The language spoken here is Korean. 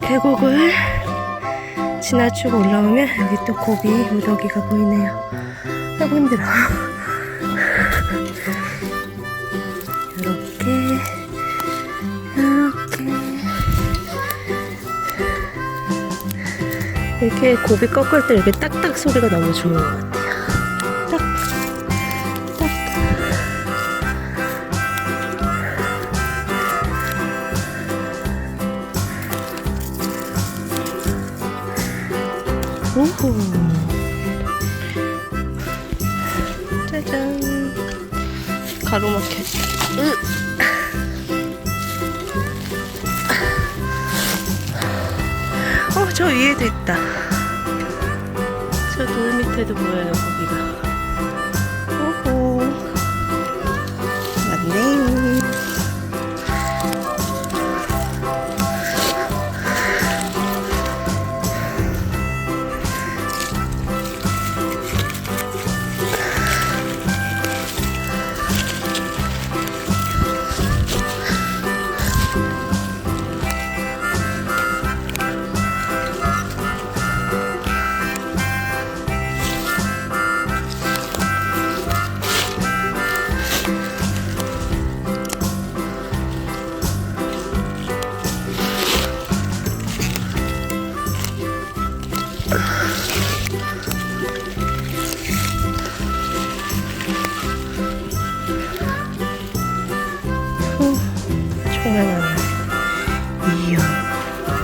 계곡을 지나치고 올라오면 여기 또 고비 무더기가 보이네요. 아이고 힘들어. 이렇게 이렇게 이렇게 고비 꺾을 때 이렇게 딱딱 소리가 너무 좋은 것 같아요. 오호. 짜잔. 으. 어, 저 위에도 있다. 저 돌 밑에도 보여요, 거기가. ながら。いいよ。